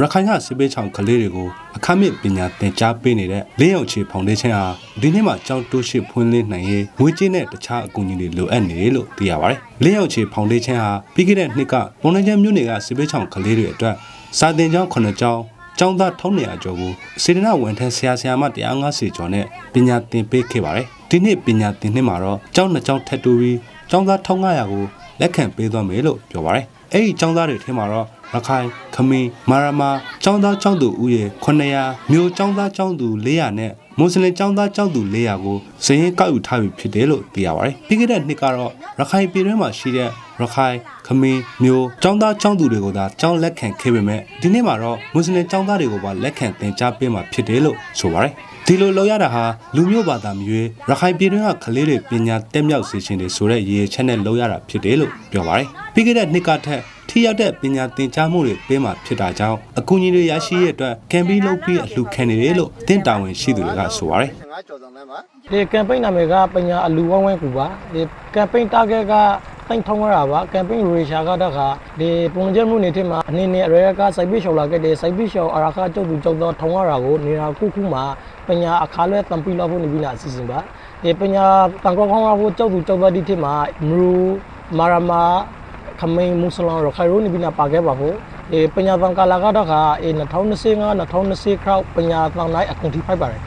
ရခိုင်ကစစ်ပေးချောင်ကလေးတွေကိုအခမဲ့ပညာသင်ကြားပေးနေတဲ့လင်းအောင်ချေဖောင်ဒေးရှင်းဟာဒီနေ့မှာကျောင်းတိုးရှိဖွင့်လှစ်နိုင်ရေးငွေကြေးနဲ့တခြားအကူအညီတွေလိုအပ်နေတယ်လို့သိရပါတယ်။လင်းအောင်ချေဖောင်ဒေးရှင်းဟာပြီးခဲ့တဲ့နှစ်ကပုံနှချမ်းမြို့နယ်ကစစ်ပေးချောင်ကလေးတွေအတွက်စာသင်ကျောင်း9ကျောင်းကျောင်းသား1900ကျော်ကိုစေတနာဝန်ထမ်းဆရာဆရာမ150ကျော်နဲ့ပညာသင်ပေးခဲ့ပါတယ်။ဒီနှစ်ပညာသင်နှစ်မှာတော့ကျောင်းနှစ်ကျောင်းထပ်တိုးပြီးကျောင်းသား1500ကိုလက်ခံပေးသွားမယ်လို့ပြောပါတယ်။အဲ့ဒီကျောင်းသားတွေထဲမှာတော့ ရခိုင်ခမင်းမာရမာကျောင်းသားကျောင်းသူဦးရေ900မြို့ကျောင်းသားကျောင်းသူ400နဲ့မွတ်စလင်ကျောင်းသားကျောင်းသူ400ကိုစည်ရင်ကောက်ယူထားပြီဖြစ်တယ်လို့သိရပါတယ်။ပြီးခဲ့တဲ့နှစ်ကတော့ရခိုင်ပြည်တွင်းမှာရှိတဲ့ရခိုင်ခမင်းမျိုးကျောင်းသားကျောင်းသူတွေကိုသာကျောင်းလက်ခံခဲ့ပေမဲ့ဒီနေ့မှာတော့မွတ်စလင်ကျောင်းသားတွေကိုပါလက်ခံသင်ကြားပေးမှာဖြစ်တယ်လို့ဆိုပါတယ်။ဒီလိုလောက်ရတာဟာလူမျိုးဘာသာမျိုးရခိုင်ပြည်တွင်းကကလေးတွေပညာတက်မြောက်စေခြင်းတွေဆိုတဲ့ရည်ရွယ်ချက်နဲ့လောက်ရတာဖြစ်တယ်လို့ပြောပါတယ်။ပြီးခဲ့တဲ့နှစ်ကထက် ထိရောက်တဲ့ပညာသင်ကြားမှုတွေပေးမှဖြစ်တာကြောင့်အကူအညီတွေရရှိရတဲ့အတွက်ကမ်ပိန်းလုပ်ပြီးအလှူခံနေတယ်လို့တင့်တာဝန်ရှိသူတွေကဆိုပါတယ်ငါကြော်ဆောင်လမ်းမှာဒီကမ်ပိန်းနာမည်ကပညာအလူဝိုင်းဝိုင်းကူပါဒီကမ်ပိန်း target ကတိုင်းထောင်းရတာပါကမ်ပိန်းရေရှာကတခါဒီပုံကျမှုနေထက်မှာအနေနဲ့အရေကစိုက်ပိရှော်လာခဲ့တဲ့စိုက်ပိရှော်အရာခကျုပ်သူကျုပ်သောထောင်းရတာကိုနေရာခုခုမှာပညာအခါလဲတံပိလောက်ဖို့နေပြီးလာအစီအစဉ်ပါဒီပညာတန်ကောခေါင်းရဖို့ကျုပ်သူကျုပ်သောဒီထက်မှာမရူမာရမာ ခမိန်မုစလန်ရခိုင်ရိုနေပြီးလာပါခဲ့ပါဖို့ဒီပညာတန်ကာလာကတော့ခါအဲ2025 2020ခရောက်ပညာတန်တိုင်းအကုန်ထိဖိုက်ပါတယ်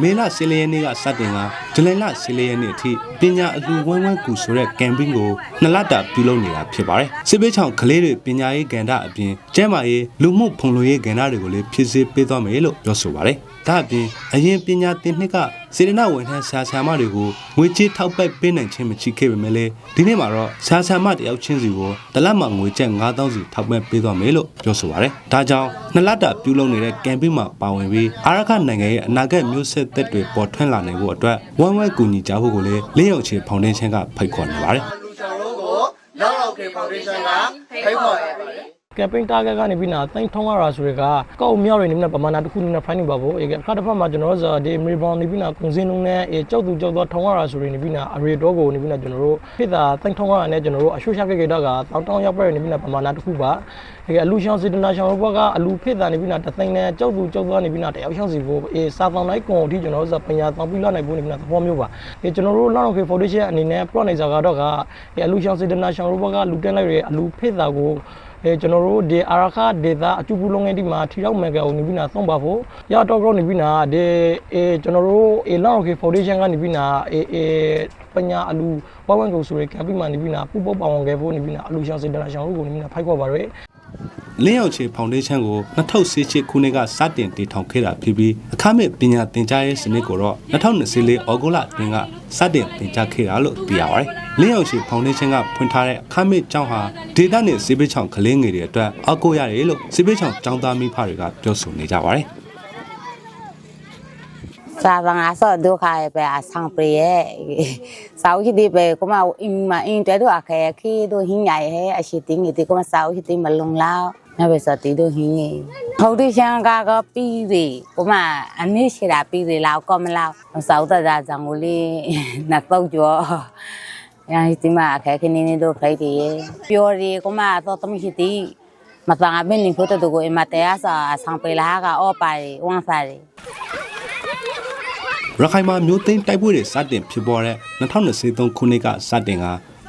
မေလ10ရက်နေ့ကစတင်ကဇူလိုင်လ10ရက်နေ့အထိပညာအလှူဝိုင်းဝိုင်းကူဆိုတဲ့ကမ်ပိန်းကိုနှစ်လတာပြုလုပ်နေတာဖြစ်ပါတယ်။စစ်ပေးချောင်ကလေးတွေပညာရေးကဏ္ဍအပြင်ကျန်းမာရေးလူမှုဖုံလုံရေးကဏ္ဍတွေကိုလည်းဖြစ်စေပေးသွားမယ်လို့ပြောဆိုပါတယ်။ဒါအပြင်အရင်ပညာသင်နှစ်ကစေတနာဝန်ထမ်းဆရာဆရာမတွေကိုငွေကြေးထောက်ပံ့ပေးနိုင်ခြင်းမရှိခဲ့ပေမဲ့လည်းဒီနေ့မှာတော့ဆရာဆရာမတယောက်ချင်းစီကိုတစ်လက်မှငွေကျပ်9000စီထောက်ပံ့ပေးသွားမယ်လို့ပြောဆိုပါတယ်။ဒါကြောင့်နှစ်လတာပြုလုပ်နေတဲ့ကမ်ပိန်းမှာပါဝင်ပြီးအာရခနိုင်ငံရဲ့အနာဂတ်မျိုးဆက်သက်တွေပေါ်ထွန်းလာနိုင်ဖို့အတွက်ဝမ်းဝဲကူညီကြဖို့ကိုလည်းလင်းရုံချေဖောင်ဒေးရှင်းကဖိတ်ခေါ်နေပါတယ်။လူဆောင်တို့ကိုလောက်လောက်ကေဖောင်ဒေးရှင်းကဖိတ်ခေါ်ရပါတယ် ကမ်ပိန်းတာဂက်ကနေပြီးနာတိုင်းထုံးရတာဆိုတဲ့ကကောက်မြောက်ရနေနဲ့ပမာဏတစ်ခုနဲ့ဖိုင်းနေပါဘူးအေကအခါတစ်ဖက်မှာကျွန်တော်တို့ဒီမီဘောင်နေပြီးနာကုံစင်းလုံးနဲ့အေကြောက်သူကြောက်တော့ထုံးရတာဆိုရင်နေပြီးနာအရေတော့ကိုနေပြီးနာကျွန်တော်တို့ဖိတာတိုင်းထုံးရတာနဲ့ကျွန်တော်တို့အရှုရှက်ခဲ့ခဲ့တော့ကတောင်းတောင်းရောက်ပြရနေပြီးနာပမာဏတစ်ခုပါအေအလူရှောင်းစီတနာရှောင်းဘက်ကအလူဖိတာနေပြီးနာတသိန်းနဲ့ကြောက်သူကြောက်သွားနေပြီးနာတယောက်ရှောင်းစီဖို့အေစာပေါင်းလိုက်ကုံအထိကျွန်တော်တို့ပညာတောင်းပြီးလာနိုင်ဖို့နေပြီးနာသဘောမျိုးပါအေကျွန်တော်တို့လောက်တော့ခေဖော်ဒေးရှင်းအနေနဲ့ pro နေစားကတော့ကအလူရှောင်းစီတနာရှောင်းဘက်ကလူတက်လိုက်ရအလူဖိတာကို အဲကျွန်တော်တို့ဒီအာရခဒေတာအကျူပူလုံးငယ်ဒီမှာထီရောက်မက်ကောနေပြီးနာသုံးပါဖို့ရတော့ကောနေပြီးနာဒီအဲကျွန်တော်တို့အဲလောက်ခေဖော်ဒေးရှင်းကနေပြီးနာအဲအဲပညာအလူဝိုင်းဝိုင်းကိုဆိုရကပ်ပြီးမှနေပြီးနာပူပုတ်ပါဝင်ခဲ့ဖို့နေပြီးနာအလူရှောင်းစင်တနာရှောင်းတို့ကိုနေပြီးနာဖိုက်ခေါ်ပါရယ် လင်းရောက်ချေဖောင်ဒေးရှင်းကို2018ခုနှစ်ကစတင်တည်ထောင်ခဲ့တာဖြစ်ပြီးအခမဲ့ပညာသင်ကြားရေးစနစ်ကိုတော့2024ဩဂုတ်လအတွင်းကစတင်သင်ကြားခဲ့တာလို့သိရပါတယ်။လင်းရောက်ချေဖောင်ဒေးရှင်းကဖွင့်ထားတဲ့အခမဲ့ကျောင်းဟာဒေသနဲ့စေဘေးချောင်ကလေးငယ်တွေအတွက်အောက်ကိုရတယ်လို့စေဘေးချောင်ကျောင်းသားမိဖတွေကပြောဆိုနေကြပါတယ်။ စာဗငါဆော့ဒုခါရဲ့ပဲအဆောင်ပရိရဲ့စာအုပ်ဒီပဲကမအင်းမအင်းတဲတော့အခဲခီတို့ဟင်းရရဲ့အရှိတင်းဒီကမစာအုပ်ဒီမလုံလောက်ညပဲစောတီတို့ဟင်းနေဟုတ်ဒီရှန်ကကပြီးပြီကမအနည်းရှိတာပြီးပြီလောက်ကမလောက်စာအုပ်တဒါဇံကိုလေးနှစ်တော့ကျော်ညာဒီမှာအခဲခင်းနေတို့ဖိုက်တည်ရဲ့ပြောရီကမတော့တမရှိတီမတန်အဘင်းနေဖို့တူကိုအမတဲအစာအဆောင်ပရိလာကအော်ပါရီဝမ်ဖာရီ ရခိုင်မှာမျိုးသိန်းတိုက်ပွဲတွေစတင်ဖြစ်ပေါ်တဲ့2023ခုနှစ်ကစတင်က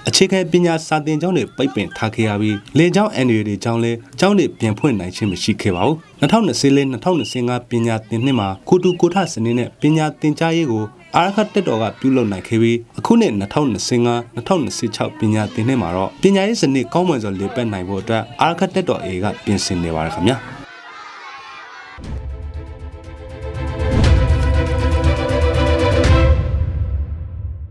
အခြေခံပညာစာသင်ကျောင်းတွေပိတ်ပင်ထားခဲ့ရပြီးလေကျောင်း NUA တွေကျောင်းလဲကျောင်းတွေပြင်ဖွင့်နိုင်ခြင်းမရှိခဲ့ပါဘူး2024 2025ပညာသင်နှစ်မှာကိုတူကိုထစနစ်နဲ့ပညာသင်ကြားရေးကိုအာရခတက်တော်ကပြုလုပ်နိုင်ခဲ့ပြီးအခုနှစ်2025 2026ပညာသင်နှစ်မှာတော့ပညာရေးစနစ်ကောင်းမွန်စွာလေပတ်နိုင်ဖို့အတွက်အာရခတက်တော် A ကပြင်ဆင်နေပါတယ်ခင်ဗျာ